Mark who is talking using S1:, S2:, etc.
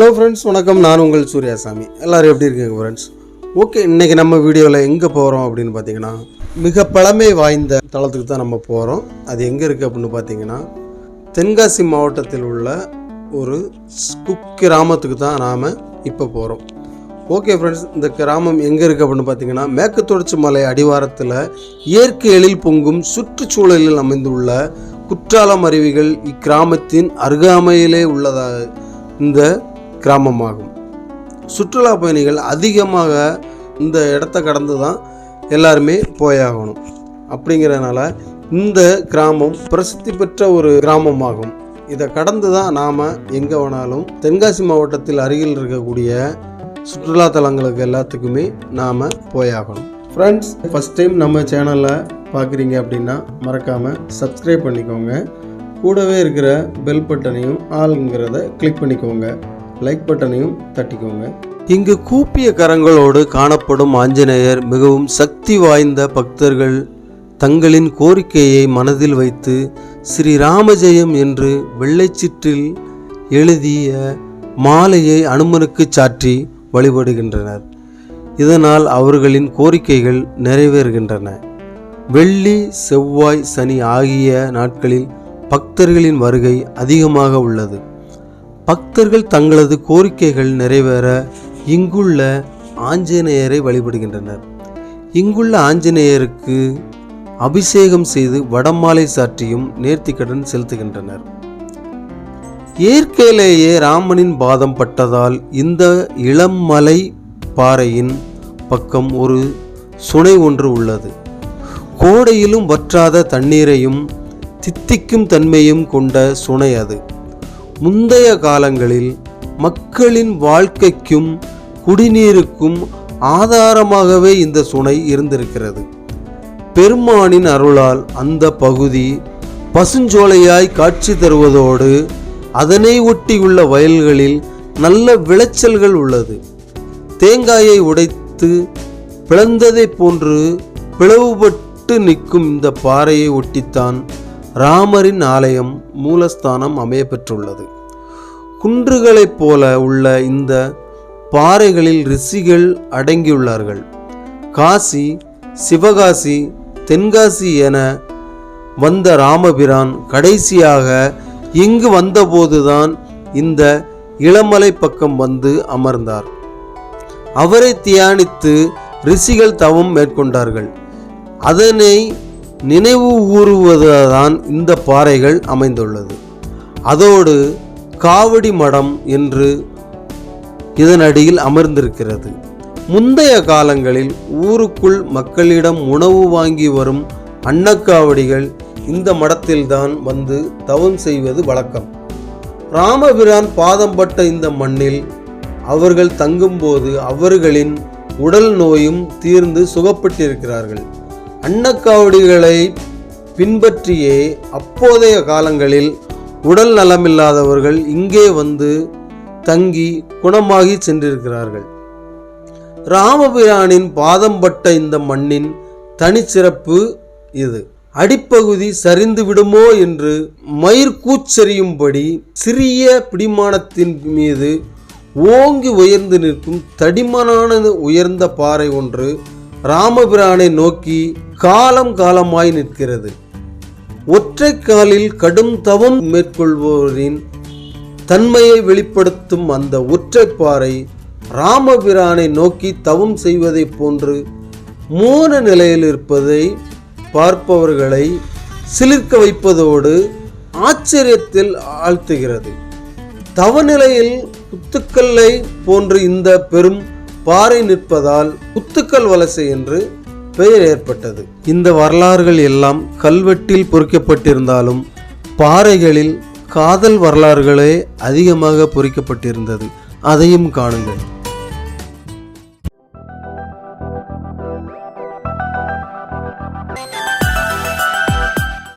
S1: Hello friends வணக்கம். நான் உங்கள் சூர்யாசாமி. எல்லாரும் எப்படி இருக்கீங்க ஃப்ரெண்ட்ஸ் ஓகே இன்னைக்கு நம்ம வீடியோவில் எங்கே போகிறோம் அப்படின்னு பார்த்தீங்கன்னா மிக பழமை வாய்ந்த தளத்துக்கு தான் நம்ம போகிறோம் அது எங்கே இருக்குது அப்படின்னு பார்த்தீங்கன்னா தென்காசி மாவட்டத்தில் உள்ள ஒரு குக்கிராமத்துக்கு தான் நாம் இப்போ போகிறோம் ஓகே ஃப்ரெண்ட்ஸ் இந்த கிராமம் எங்கே இருக்குது அப்படின்னு பார்த்தீங்கன்னா மேற்கு தொடர்ச்சி மலை அடிவாரத்தில் இயற்கை எழில் பொங்கும் சுற்றுச்சூழலில் அமைந்துள்ள குற்றாலம் அருவிகள் இக்கிராமத்தின் அருகாமையிலே உள்ளதாக இந்த கிராமமாகும். சுற்றுலா பயணிகள் அதிகமாக இந்த இடத்த கடந்து தான் எல்லாருமே போயாகணும். அப்படிங்கிறனால இந்த கிராமம் பிரசித்தி பெற்ற ஒரு கிராமமாகும். இதை கடந்து தான் நாம் எங்கே வேணாலும் தென்காசி மாவட்டத்தில் அருகில் இருக்கக்கூடிய சுற்றுலா தலங்களுக்கு எல்லாத்துக்குமே நாம் போயாகணும். ஃப்ரெண்ட்ஸ் ஃபஸ்ட் டைம் நம்ம சேனலை பார்க்குறீங்க அப்படின்னா மறக்காமல் சப்ஸ்கிரைப் பண்ணிக்கோங்க. கூடவே இருக்கிற பெல் பட்டனையும் ஆளுங்கிறத கிளிக் பண்ணிக்கோங்க. லைக் பட்டனையும் தட்டிக்கோங்க. இங்கு கூப்பிய கரங்களோடு காணப்படும் ஆஞ்சநேயர் மிகவும் சக்தி வாய்ந்த பக்தர்கள் தங்களின் கோரிக்கையை மனதில் வைத்து ஸ்ரீ ராமஜெயம் என்று வெள்ளைச்சிற்றில் எழுதிய மாலையை அனுமனுக்கு சாற்றி வழிபடுகின்றனர். இதனால் அவர்களின் கோரிக்கைகள் நிறைவேறுகின்றன. வெள்ளி செவ்வாய் சனி ஆகிய நாட்களில் பக்தர்களின் வருகை அதிகமாக உள்ளது. பக்தர்கள் தங்களது கோரிக்கைகள் நிறைவேற இங்குள்ள ஆஞ்சநேயரை வழிபடுகின்றனர். இங்குள்ள ஆஞ்சநேயருக்கு அபிஷேகம் செய்து வடமாலை சாற்றியும் நேர்த்திக்கடன் செலுத்துகின்றனர். இயற்கையிலேயே ராமனின் பாதம் பட்டதால் இந்த இளம்மலை பாறையின் பக்கம் ஒரு சுனை ஒன்று உள்ளது. கோடையிலும் வற்றாத தண்ணீரையும் தித்திக்கும் தன்மையும் கொண்ட சுனை அது. முந்தைய காலங்களில் மக்களின் வாழ்க்கைக்கும் குடிநீருக்கும் ஆதாரமாகவே இந்த சுனை இருந்திருக்கிறது. பெருமானின் அருளால் அந்த பகுதி பசுஞ்சோலையாய் காட்சி தருவதோடு அதனை ஒட்டியுள்ள வயல்களில் நல்ல விளைச்சல்கள் உள்ளது. தேங்காயை உடைத்து பிளந்ததைப் போன்று பிளவுபட்டு நிற்கும் இந்த பாறையை ஒட்டித்தான் ராமரின் ஆலயம் மூலஸ்தானம் அமைய பெற்றுள்ளது குன்றுகளைப் போல உள்ள இந்த பாறைகளில் ரிஷிகள் அடங்கியுள்ளார்கள். காசி சிவகாசி தென்காசி என வந்த ராமபிரான் கடைசியாக இங்கு வந்தபோதுதான் இந்த இளமலை பக்கம் வந்து அமர்ந்தார். அவரை தியானித்து ரிஷிகள் தவம் மேற்கொண்டார்கள். அதனை நினைவு கூறுவதுதான் இந்த பாறைகள் அமைந்துள்ளது. அதோடு காவடி மடம் என்று இதனடியில் அமர்ந்திருக்கிறது. முந்தைய காலங்களில் ஊருக்குள் மக்களிடம் உணவு வாங்கி வரும் அன்னக்காவடிகள் இந்த மடத்தில்தான் வந்து தவம் செய்வது வழக்கம். ராமபிரான் பாதம் பட்ட இந்த மண்ணில் அவர்கள் தங்கும்போது அவர்களின் உடல் நோயும் தீர்ந்து சுகப்பட்டிருக்கிறார்கள். அன்னக்காவடிகளை பின்பற்றியே அப்போதைய காலங்களில் உடல் நலமில்லாதவர்கள் இங்கே வந்து தங்கி குணமாகி சென்றிருக்கிறார்கள். ராமபிரானின் பாதம் பட்ட இந்த மண்ணின் தனிச்சிறப்பு இது. அடிப்பகுதி சரிந்து விடுமோ என்று மயிர்கூச்செறியும்படி சிறிய பிடிமானத்தின் மீது ஓங்கி உயர்ந்து நிற்கும் தடிமனான உயர்ந்த பாறை ஒன்று ராமபிரானை நோக்கி காலம் காலமாய் நிற்கிறது. ஒற்றை காலில் கடும் தவம் மேற்கொள்பவரின் தன்மையை வெளிப்படுத்தும் அந்த ஒற்றைப்பாறை ராமபிரானை நோக்கி தவம் செய்வதைப் போன்று மூன நிலையில் இருப்பதை பார்ப்பவர்களை சிலிர்க்க வைப்பதோடு ஆச்சரியத்தில் ஆழ்த்துகிறது. தவநிலையில் குத்துக்கல்லை போன்று இந்த பெரும் பாறை நிற்பதால் குத்துக்கல் வலசை என்று பெயர் ஏற்பட்டது. இந்த வரலாறுகள் எல்லாம் கல்வெட்டில் பொறிக்கப்பட்டிருந்தாலும் பாறைகளில் காதல் வரலாறுகளே அதிகமாக பொறிக்கப்பட்டிருந்தது. அதையும் காணுங்கள்.